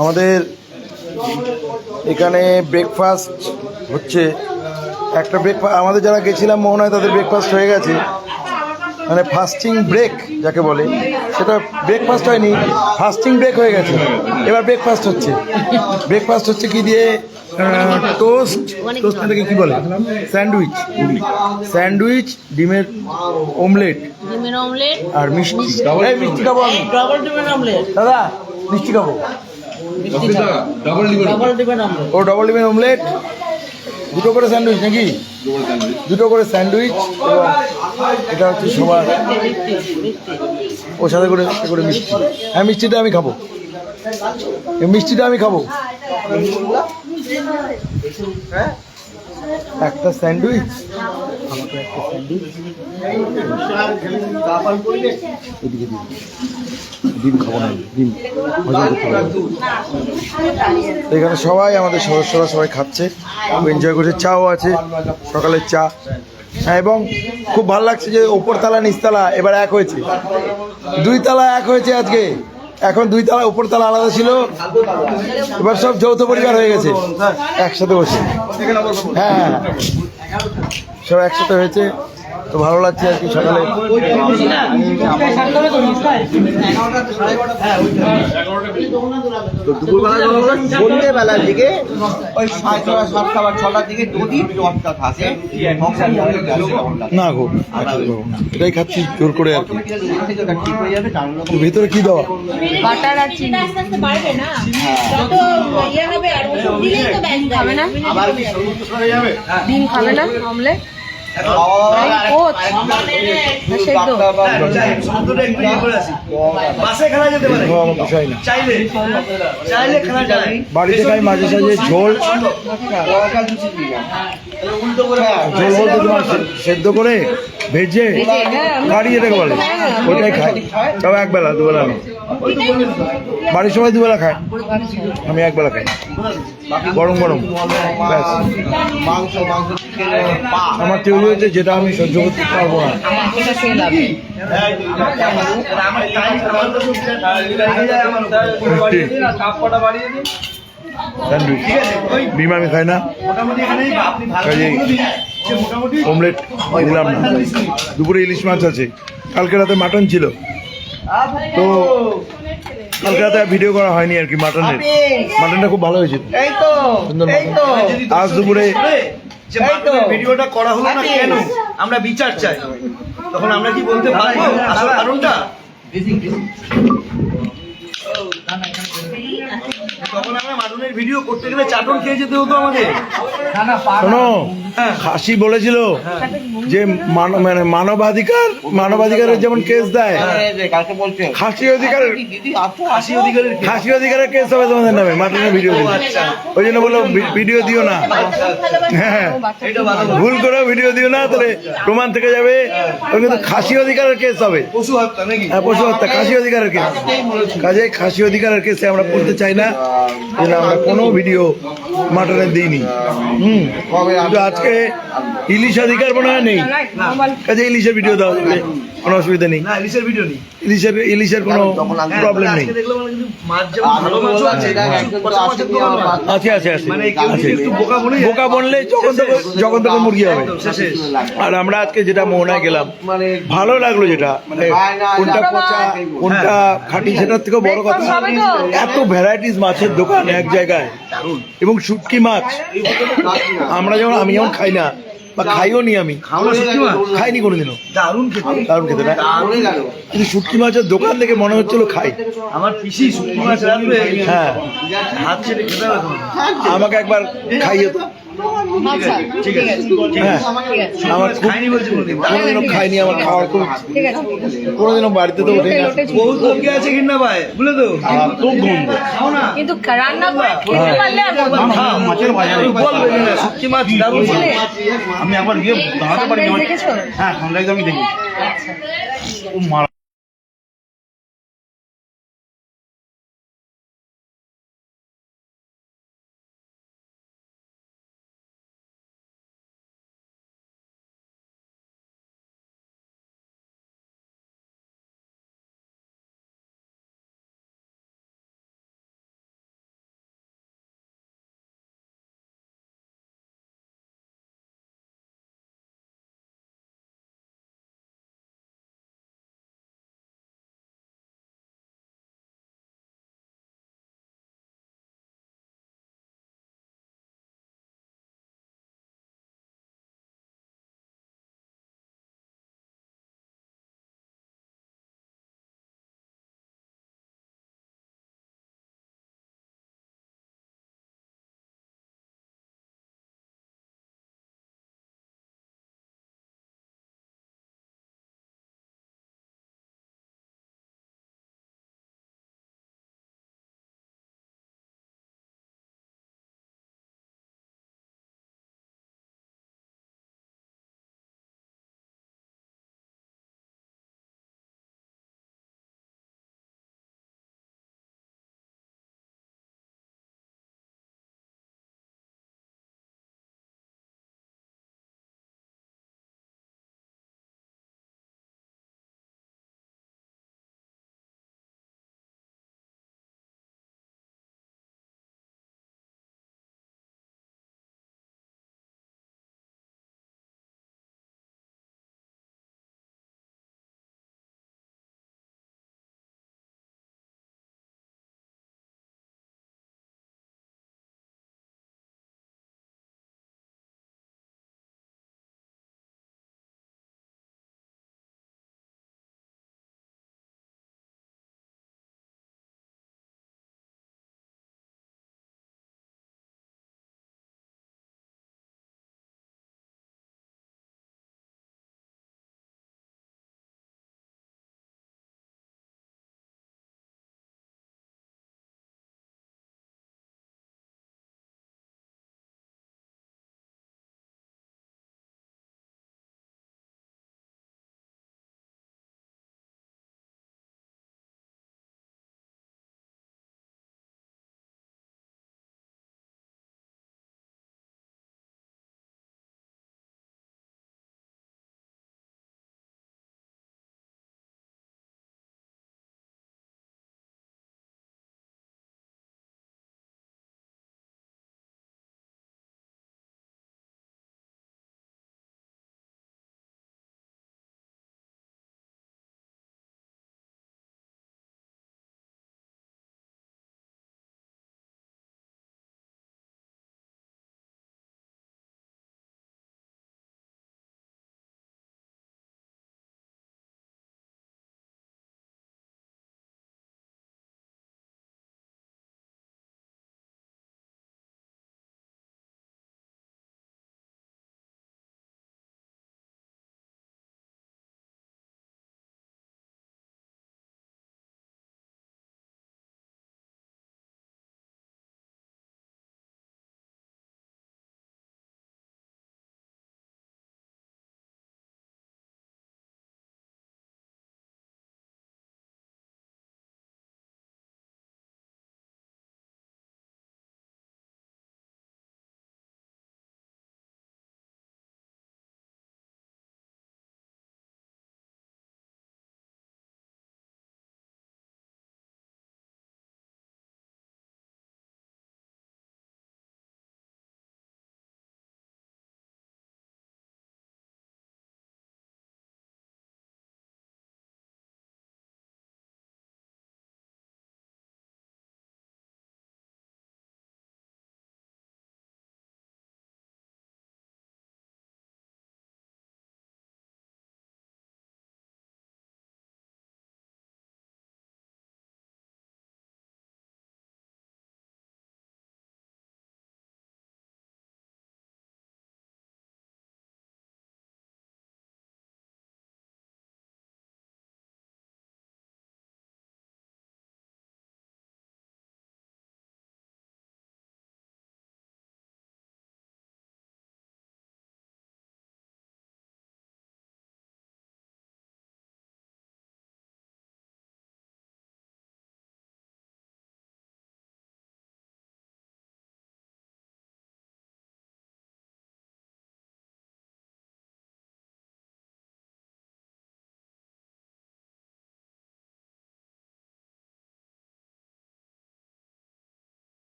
আমাদের এখানে ব্রেকফাস্ট হচ্ছে। একটা ব্রেকফাস্ট আমাদের যারা গেছিলাম মোহনায় তাদের ব্রেকফাস্ট হয়ে গেছে। মানে ফাস্টিং ব্রেক যাকে বলে। সেটা ব্রেকফাস্ট হয়নি ফাস্টিং ব্রেক হয়ে গেছে। এবার ব্রেকফাস্ট হচ্ছে। ব্রেকফাস্ট হচ্ছে কি দিয়ে? টোস্ট টোস্ট থেকে কি বলে? স্যান্ডউইচ স্যান্ডউইচ ডিমের অমলেট ডিমের অমলেট আর মিষ্টি। মিষ্টি। খাব আমি ডিমের অমলেট দাদা মিষ্টি খাব ও ডবল ডিমের অমলেট দুটো করে স্যান্ডউইচ নাকি দুটো করে স্যান্ডউইচ এবং এটা হচ্ছে সবার ওর সাথে করে একটা করে মিষ্টি হ্যাঁ মিষ্টিটা আমি খাব এই মিষ্টিটা আমি খাব একটা স্যান্ডউইচ আমাকে একটা স্যান্ডউইচ ডিম খাব না, ডিম। হজম করতে পারব এখানে সবাই, আমাদের সদস্যরা সবাই খাচ্ছে। খুব এনজয় করছে। চাও আছে, সকালের চা। হ্যাঁ এবং খুব ভালো লাগছে যে ওপরতলা নিচতলা এবার এক হয়েছে। দুই তলা এক হয়েছে আজকে। এখন দুই তলা উপরতলা আলাদা ছিল। এবার সব যৌথ পরিবার হয়ে গেছে। একসাথে বসে। হ্যাঁ হ্যাঁ। সব একসাথে হয়েছে। তো ভালো লাগছে আর কি সকালে। সন্ধ্যেবেলার দিকে ওই সাড়ে সাতটা বা ছটার দিকে যদি থাকে না গো। এটাই খাচ্ছি জোর করে আর কি। ঠিক হয়ে যাবে জানলো তো ভেতরে কি দেওয়া? বাটার আর চিনি। না যত ইয়ে হবে আর দিলেই তো খাবে না? ডিম খাবে না? অমলেট? বাড়িতে খাই মাঝে সাঝে ঝোল। উল্টো ঝোল বলতে তোমার সেদ্ধ করে ভেজে কারি যেটাকে বলে। ওইটাই খাই। তাও একবেলা দুবেলা না বাড়ির সবাই দুবেলা খায়। আমি একবেলা খাই। গরম গরম। আমার তৈরি হয়েছে যেটা আমি সহ্য করতে পারব না। ডিম আমি খাই না। অমলেট দুপুরে ইলিশ মাছ আছে। কালকে রাতে মাটন ছিল। তো কালকে রাতে আর ভিডিও করা হয়নি আর কি মাটনের মাটনটা খুব ভালো হয়েছিল এই তো সুন্দর আজ দুপুরে যে মাটনের ভিডিওটা করা হলো না কেন? আমরা বিচার চাই। তখন আমরা কি বলতে পারব? আসল কারণটা তখন আমরা মাটনের ভিডিও করতে গেলে চাটন খেয়ে যেতে হতো আমাদের। শোনো খাসি বলেছিল যে মানে মানবাধিকার মানবাধিকারের যেমন কেস দেয় খাসি অধিকারের দিদি আশি অধিকারের খাসি অধিকারের কেস হবে তোমাদের নামে মাটনের ভিডিও দিলে ওই জন্য বলল ভিডিও দিও না। হ্যাঁ ভুল করে ভিডিও দিও না তাহলে প্রমাণ থেকে যাবে। কিন্তু খাসি অধিকারের কেস হবে। পশু হত্যা নাকি? হ্যাঁ পশু হত্যা খাসি অধিকারের কেস কাজে খাসি অধিকারের কেসে আমরা বলতে চাই না যে না, আমরা কোনো ভিডিও মাটনে দিইনি। হুম কিন্তু আজকে ইলিশ অধিকার মনে হয় নেই। কাজে ইলিশের ভিডিও দেওয়া যাবে। কোনো অসুবিধা নেই। না ইলিশের ভিডিও নেই। ইলিশের ইলিশের কোনো প্রবলেম নেই। আজকে দেখলাম মানে ভালো আছে। আছে। আছে মানে বোকা বলে বোকা বনলে যখন তখন যখন তখন মুরগি হবে। আর আমরা আজকে যেটা মোহনায় গেলাম ভালো লাগল যেটা। মানে কোনটা পচা কোনটা খাঁটি সেটার থেকেও বড় কথা। এত ভ্যারাইটিস মাছের দোকান এক জায়গায়। এবং শুটকি মাছ। আমরা যেমন আমি যেমন খাই না বা খাইও নি আমি। খাইনি কোনোদিনও। দারুণ খেতে। দারুণ খেতে না কিন্তু শুটকি মাছের দোকান থেকে মনে হচ্ছিল খাই। আমার পিসি শুটকি মাছ রাখবে হ্যাঁ। হাত ছেড়ে খেতে হবে আমাকে একবার খাইয়ে তো আচ্ছা ঠিক আছে হ্যাঁ। আমার খাইনি বলছি কোনোদিনও খাইনি আমার খাওয়ার খুব ঠিক আছে কোনোদিনও বাড়িতে তো ওঠে না বহুত লোকে আছে ঘৃণা পায় বুঝলে তো? খুব গন্ধ কিন্তু রান্না করে খেতে পারলে আর বলব মাছের বাজারে বলবে। না, শুটকি মাছ দারুণ আমি একবার গিয়ে দাঁড়াতে পারি হ্যাঁ সানরাইজ আমি দেখি। আচ্ছা। ও মারা